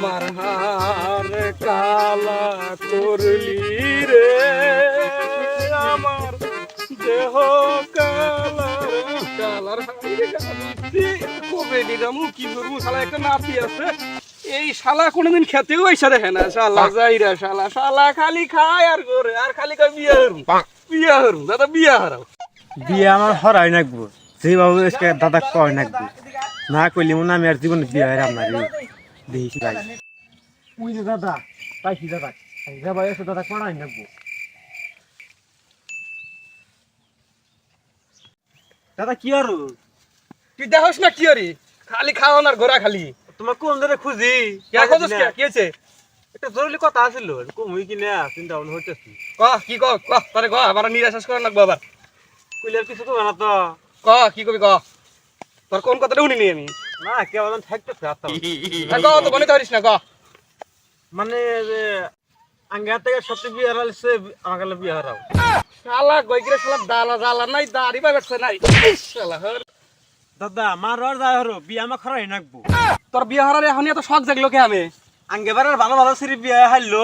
আমার হার কালা করলি রে। আমার দেহ কালার কালার কবে দিলামু কি করব? শালা, একটা নাতি আছে। এই শালা কোনোদিন খেতেও এসে দেখে না। শালা যাইরা, শালা শালা খালি খায় আর করে। আর খালি কয়, বিয়া হরুম বিয়া হরুম দাদা, বিয়া হারাও। বিয়ে আমার হরাই নাকবো। যেভাবে দাদা কয় নাকবো। না কইলে মনে আমি আর জীবনে বিয়ে হয় আপনার দেখিস ভাই ওই যে দাদা পাইছি দাদা। যাবা এসে দাদা পড়াই নাকবো দাদা কি আর? তুই দেখোস না কি হরি খালি খাওয়ান আর ঘোরা খালি। তোমার কোন ধরে খুঁজি? কে কি? হয়েছে? একটা জরুরি কথা আছিল কমই কিনে চিন্তা ভাবনা হইতেছি ক কি ক ক তারে ক আমার নিরাশ্বাস করে লাগবো আবার। কইলে আর কিছু না তো। ক কি কবি ক? তোর কোন কথাটা শুনিনি আমি? না থাকতেছে আত্মা না, ক তো বনে ধরিস না ক মানে যে আঙ্গা থেকে সত্যি বিয়ে হারাইছে আমার কাছে বিয়ে হারাও। শালা গইগিরে শালা দালা দালা নাই দাড়ি নাই। ইস, শালা হর। দাদা আমার আর যায় হরো বিয়ে আমার খরাই নাকবো। তোর বিয়ে হারারে এখন এত শখ জাগলো কে আমি? আঙ্গে বারের ভালো ভালো সিরি বিয়ে হাইলো